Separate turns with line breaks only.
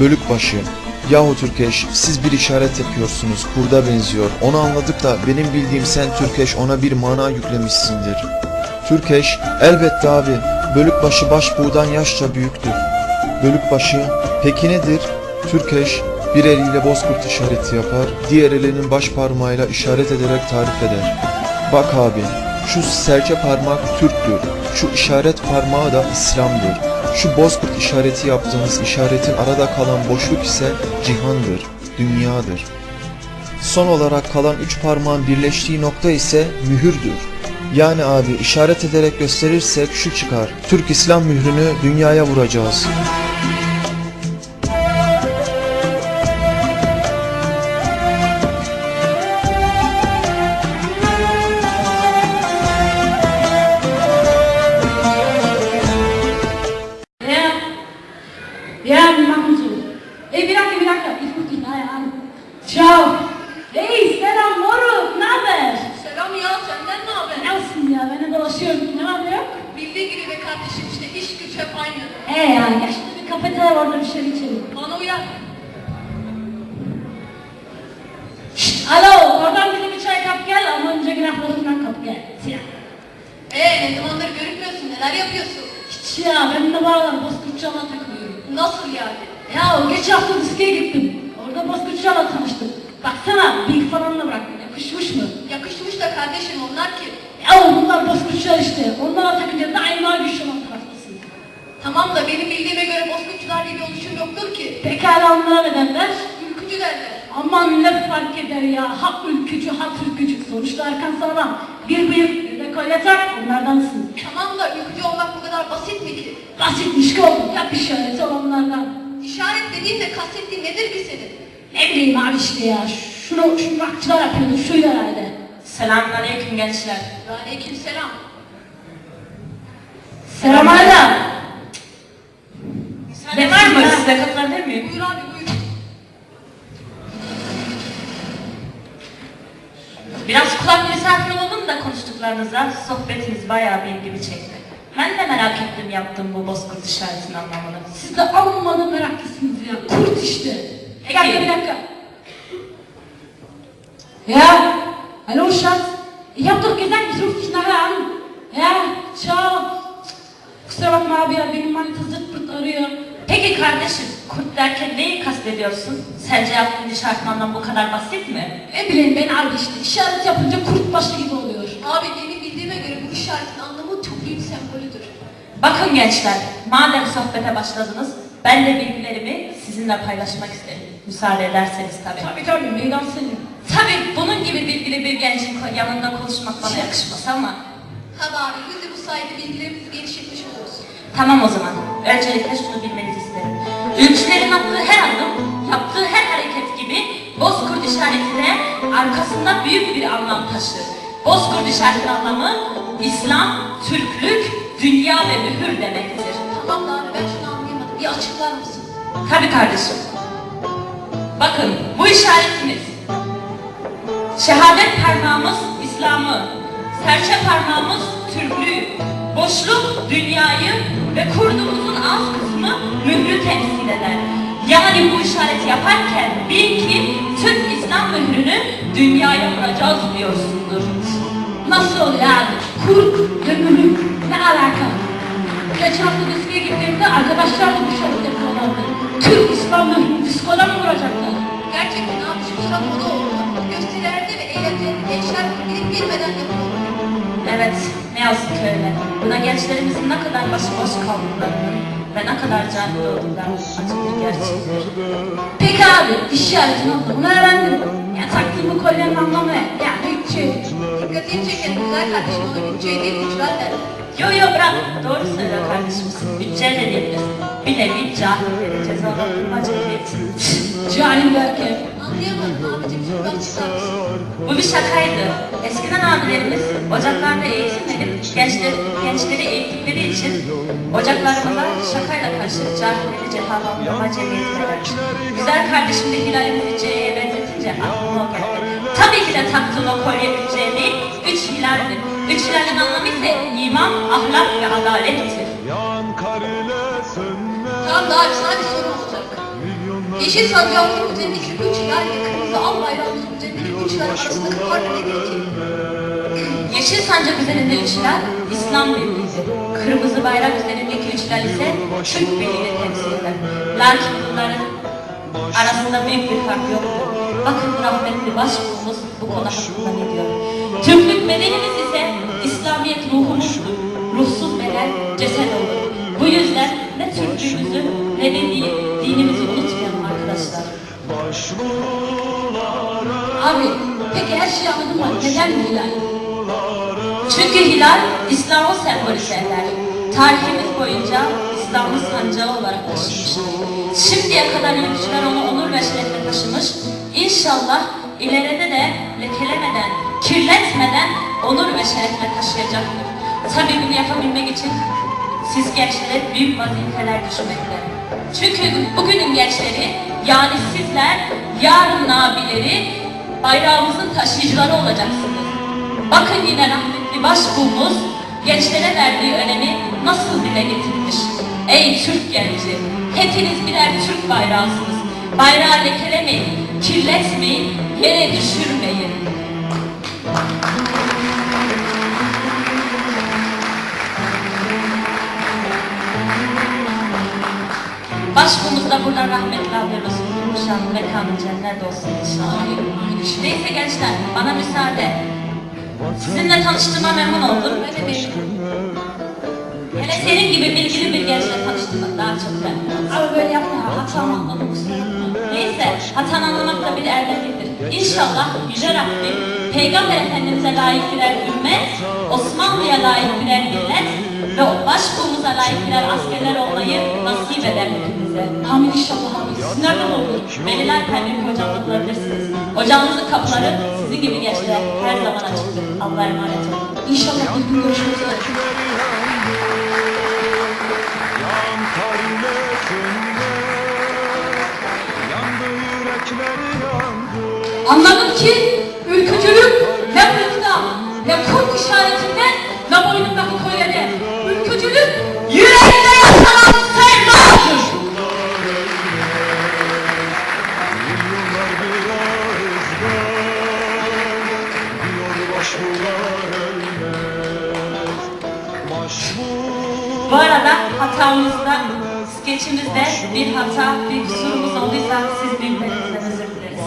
Bölükbaşı. Yahu Türkeş siz bir işaret yapıyorsunuz kurda benziyor. Onu anladık da benim bildiğim sen Türkeş ona bir mana yüklemişsindir. Türkeş elbette abi bölükbaşı baş buğdan yaşça büyüktür. Bölükbaşı peki nedir? Türkeş bir eliyle bozkurt işareti yapar, diğer elinin baş parmağıyla işaret ederek tarif eder. Bak abi, şu serçe parmak Türktür, şu işaret parmağı da İslam'dır. Şu bozkurt işareti yaptığınız işaretin arada kalan boşluk ise cihandır, dünyadır. Son olarak kalan üç parmağın birleştiği nokta ise mühürdür. Yani abi işaret ederek gösterirsek şu çıkar. Türk İslam mührünü dünyaya vuracağız.
Dakika. İlk değil ayağım. Ciao. Hey selam moruk. Ne haber?
Selam ya senden ne haber?
Ne olsun ya ben de dolaşıyorum. Ne ne yok?
Bildiğin gibi be kardeşim işte iş güç hep aynı.
He ya gel şurada bir kafede var orada bir şey içelim.
Bana uyar.
Şşt alo oradan bize bir çay kap gel ama önce günahlarından kap gel. Ya.
Ee ne zamandır görünmüyorsun neler yapıyorsun?
Hiç ya ben de bağlar bozkurtçularla takılıyorum.
Nasıl yani?
Ya geç hafta diskeye gittim. Orada bozkurtçularla tanıştım. Baksana bilgi falan da bıraktım. Yakışmış mı?
Yakışmış da kardeşim onlar ki.
Ya bunlar bozkurtçular işte. Onlara takınca daima güçlü olan taraftasın.
Tamam da benim bildiğime göre bozkurtçular diye bir oluşum yoktur ki.
Pekala onlara ne derler?
Ülkücü derler.
Aman ne fark eder ya. Hak ülkücü, hak ülkücü. Sonuçta arkan sağlam. Bir bıyık, bir de kolye tak. Onlardansın.
Tamam da ülkücü olmak bu kadar basit mi ki?
Basitmiş ki oğlum. Yap işareti olanlardan.
İşaret dediğin de kastettiğin nedir ki senin?
Ne bileyim abi işte ya. Şunu, şunu rockçılar yapıyordu. Şuydu herhalde.
Selamünaleyküm gençler.
Ve aleyküm selam.
Selam hala.
Ne var mı? Size katılabilir miyim?
Buyur abi buyur.
Biraz kulak misafir olalım da konuştuklarınıza sohbetiniz bayağı bir ilgimi çekti. Ben de merak ettim yaptığım bu bozkurt işaretinin anlamını.
Siz de amma da meraklısınız ya. Kurt işte. Bir dakika bir dakika. Ja, hallo Schatz. Ich hab doch gesagt, ich ruf dich nachher an. Ja, ciao. Kusura bakma abi ya benim manita zırt pırt arıyor.
Peki kardeşim, kurt derken neyi kastediyorsun? Sence yaptığın işaretin anlamı bu kadar basit mi?
Ne bileyim ben abi işte işaret yapınca kurt başı gibi oluyor.
Abi benim bildiğime göre bu işaretin çok büyük sembolüdür.
Bakın gençler, madem sohbete başladınız, ben de bilgilerimi sizinle paylaşmak isterim. Müsaade ederseniz tabii.
Tabii tabii meydan senin.
Tabii bunun gibi bilgili bir gencin yanında konuşmak bana yakışmaz ama
Hadi abi biz de bu sayede bilgilerimizi genişletmiş oluruz.
Tamam o zaman. Öncelikle şunu bilmenizi isterim. Ülkülerin attığı her adım, yaptığı her hareket gibi Bozkurt işareti de arkasında büyük bir anlam taşır. Bozkurt işaretinin anlamı İslam, Türklük, dünya ve mühür demektir.
Tamam da abi ben şunu anlayamadım. Bir açıklar mısın?
Tabii kardeşim. Bakın bu işaretimiz. Şehadet parmağımız İslam'ı, serçe parmağımız Türklüğü, boşluk dünyayı ve kurdumuzun alt kısmı mührü temsil eder. Yani bu işareti yaparken bil ki Mührünü dünyaya vuracağız diyorsundur.
Nasıl? Kurt ve mühür ne alaka? Geçen hafta diskoya gittiğimde arkadaşlar da bu şarkı yapıyorlardı. Türk İslam mührünü diskoda mı vuracaklar?
Gerçekten sıra moda oldu. Gösterilerde ve eğlencelerde gençler bilip bilmeden yapıyor.
Evet, ne yazık ki öyle. Buna gençlerimizin ne kadar başıboş kaldıklarını ve ne kadar cahil olduklarını açık bir gerçektir.
Peki abi işaretin anlamını öğrendim. Ya taktığım bu kolyenin anlamı? Yani şey.
Dikkatini çeken güzel kardeşim ona bütçeye değil der.
Yo yo bırak, doğru söylüyor kardeşimsin. Bütçe de diyebiliriz. Bir nevi cahil ve cezalandırmaca niyeti.
Cahil derken.
Anlayamadım abicim şimdi açıklar mısın?
Bu bir şakaydı. Eskiden abilerimiz ocaklarda eğitim verip gençler, gençleri eğittikleri için ocaklarımıza şakayla karşı cahilleri cezalandırmaca niyeti verirmiş. Güzel kardeşim de Hilal'imizi C'ye bütçeye değil, üç hilaldir. Üç hilalin anlamı ise iman, ahlak ve adalettir.
Tamam da abi sana bir sorum olacak. Yeşil sancağımızın üzerindeki üç hilal ve kırmızı al bayrağımızın üzerindeki üç hilal arasındaki fark nedir ki?
Yeşil sancak üzerinde üç hilal İslam birliğidir. Kırmızı bayrak üzerindeki üç hilal ise Türk birliğini temsil eder. Lakin bunların arasında büyük bir fark yoktur. Bakın rahmetli başbuğumuz bu konu hakkında ne diyor. Türklük bedenimiz ise İslamiyet ruhumuzdur. Ruhsuz beden ceset olur. Bu yüzden ne Türklüğümüzü ne de din- dinimizi unutmayalım arkadaşlar.
Abi peki her şeyi anladım ama neden hilal?
Çünkü hilal İslam'ı sembolize eder. Tarihimiz boyunca İslam'ı sancağı olarak taşımıştır. Şimdiye kadar yöneticiler onu onur ve şerefle taşımış. İnşallah ileride de lekelemeden, kirletmeden onur ve şerefle taşıyacaktır. Tabii bunu yapabilmek için siz gençlere büyük vazifeler düşmekte. Çünkü bugünün gençleri yani sizler yarın abileri bayrağımızın taşıyıcıları olacaksınız. Bakın yine rahmetli başbuğumuz gençlere verdiği önemi nasıl dile getirmiş. Ey Türk genci, hepiniz birer Türk bayrağısınız. Bayrağı lekelemeyin, kirletmeyin, yere düşürmeyin. Başbuğumuz da buradan rahmetli alıyoruz. İnşallah mekanı cennet olsun inşallah. Neyse gençler, bana müsaade. Sizinle tanıştığıma memnun oldum. Hele senin gibi bilgili bir gençle tanıştığıma daha çok memnun oldum.
Böyle yapma hatamı anladım kusura.
Neyse, hatanı anlamak da bir erdemlidir. İnşallah Yüce Rabbim, Peygamber Efendimiz'e layık birer ümmet, Osmanlı'ya layık birer millet ve başbuğumuza layık birer askerler olmayı nasip eder hepimize.
Amin inşallah abi. Siz nereden olur?
Melih Alper'in hocamla bulabilirsiniz. Hocamızın kapıları sizin gibi gençlere her zaman açıktır. Allah'a emanet olun.
İnşallah bir gün görüşmek üzere. Anladım ki ülkücülük ne bıyıkta, ne kurt işaretinde, ne boynundaki kolye. Ülkücülük yürekte yaşanan sevdadır.
Bu arada hatamızda, skeçimizde bir hata, bir kusurumuz olduysa siz bilmenizden